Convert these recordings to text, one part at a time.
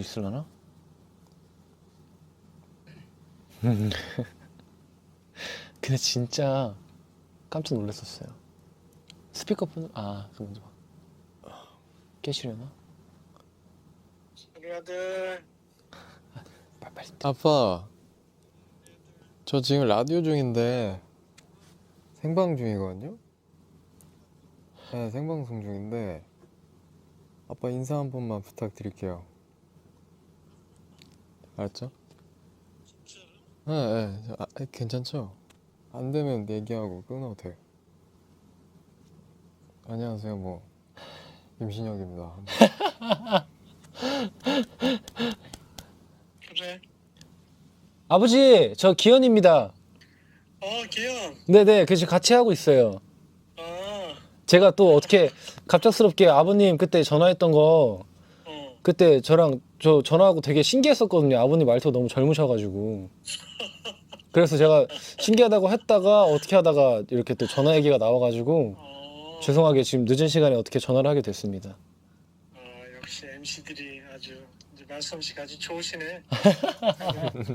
있으려나? 근데 진짜 깜짝 놀랐었어요. 스피커폰 아, 그 먼저 봐. 깨시려나? 우리 아들 빨리 빨리. 아빠, 저 지금 라디오 중인데 생방 중이거든요. 네, 생방송 중인데 아빠 인사 한 번만 부탁드릴게요. 알았죠? 네, 네, 저, 아, 괜찮죠? 안 되면 얘기하고 끊어도 돼요. 안녕하세요, 뭐 임신혁입니다. 그래 아버지, 저 기현입니다. 어 기영 네네, 그 지금 같이 하고 있어요. 아 제가 또 어떻게 갑작스럽게 아버님 그때 전화했던 거 어. 그때 저랑 저 전화하고 되게 신기했었거든요. 아버님 말투가 너무 젊으셔가지고. 그래서 제가 신기하다고 했다가 어떻게 하다가 이렇게 또 전화 얘기가 나와가지고 어. 죄송하게 지금 늦은 시간에 어떻게 전화를 하게 됐습니다. 아 역시 MC들이 아주 이제 말솜씨가 아주 좋으시네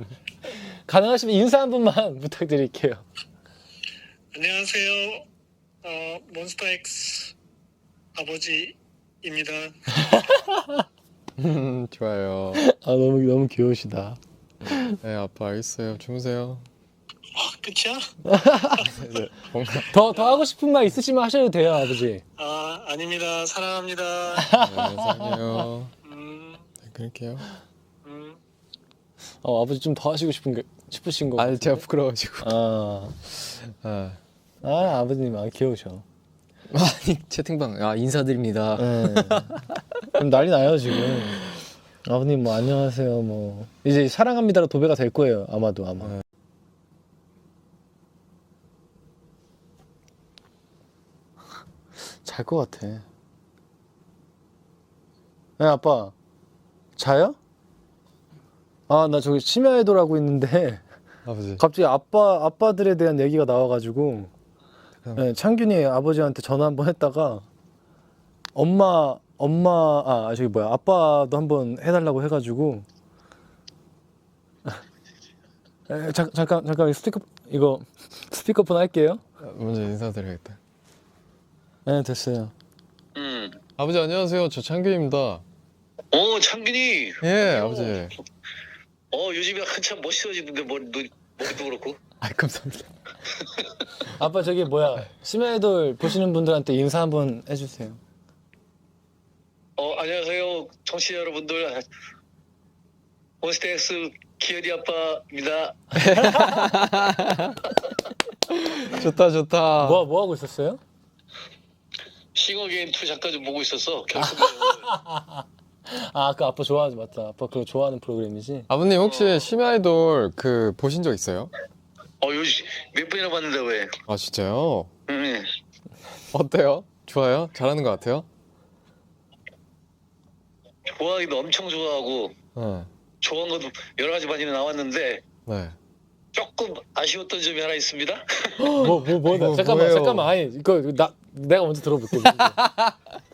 가능하시면 인사 한 분만 부탁드릴게요. 안녕하세요 어 몬스타엑스 아버지입니다 좋아요. 아 너무 너무 귀여우시다. 네, 아빠 알겠어요. 주무세요. 아 끝이야? 네, 뭔가 더 더 하고 싶은 말 있으시면 하셔도 돼요, 아버지. 아 아닙니다 사랑합니다 네, 사랑해요. 음, 네, 그럴게요. 음. 어 아버지 좀 더 하시고 싶은 게 싶으신 거. 아? 제가 부끄러워가지고. 아, 아, 아 아버님 아 귀여우셔. 아니 채팅방 아 인사드립니다. 네. 그럼 난리 나요 지금. 아버님 뭐 안녕하세요 뭐 이제 사랑합니다로 도배가 될 거예요 아마도 아마. 네. 잘것 같아. 네 아빠 자요? 아 나 저기 심야 아이돌 하고 있는데 아버지. 갑자기 아빠 아빠들에 대한 얘기가 나와가지고 그럼- 네, 창균이 아버지한테 전화 한번 했다가 엄마 엄마 아 저기 뭐야 아빠도 한번 해달라고 해가지고 에, 잠, 잠깐 잠깐 스피커 이거 스피커폰 할게요. 먼저 인사드려야겠다. 네 됐어요. 음. 아버지 안녕하세요. 저 창규입니다. 어, 창균이. 예, 어. 아버지. 어, 요즘에 한참 멋있어지는데 머리, 너, 머리도 그렇고. 아, 감사합니다. 아빠 저기 뭐야 심야 아이돌 보시는 분들한테 인사 한번 해주세요. 어, 안녕하세요. 청취자 여러분들. 몬스타엑스 기현이 아빠입니다. 좋다, 좋다. 뭐 뭐 하고 있었어요? 싱어게인 2 잠깐 좀 보고 있었어. 결승. 아 아까 아빠 좋아하지 맞다. 아빠 그거 좋아하는 프로그램이지. 아버님 혹시 심야 아이돌 그 보신 적 있어요? 어, 요즘 몇 번이나 봤는데 왜? 아 진짜요? 음. 어때요? 좋아요? 잘하는 것 같아요? 좋아하기도 엄청 좋아하고, 네. 좋아한 것도 여러 가지 많이 나왔는데, 네. 조금 아쉬웠던 점이 하나 있습니다. 뭐 뭐 뭐, 뭐, 잠깐만 뭐예요? 잠깐만 아니 이거 나 내가 먼저 들어볼게.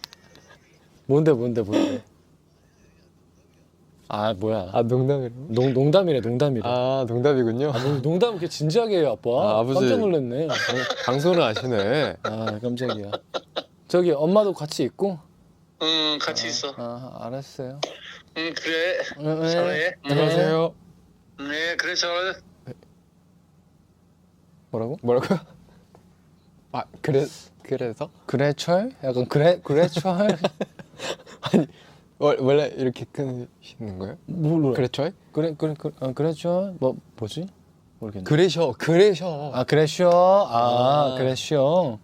뭔데 뭔데 뭔데. 아 뭐야. 아 농담이로? 농, 농담이래 농담이래. 아, 아 농담이군요. 농- 농담 이렇게 진지하게 해요 아빠. 아, 아버지. 깜짝 놀랐네. 방송을 아시네. 아 깜짝이야. 저기 엄마도 같이 있고. 음, 같이 있어. 아 알았어요. 음, 그래. 네. 잘해. 음, 안녕하세요. 네, 그래, 잘해. 뭐라고? 뭐라고요? 아 그래 그래서 그래철? 약간 그래 그래철? 월, 원래 이렇게 끊으시는 거예요? 몰라. 그래죠? 그래 그래 그래 어, 그래철? 뭐 뭐지? 모르겠네. 그래셔 그래셔. 아 그래쇼 아, 아. 그래쇼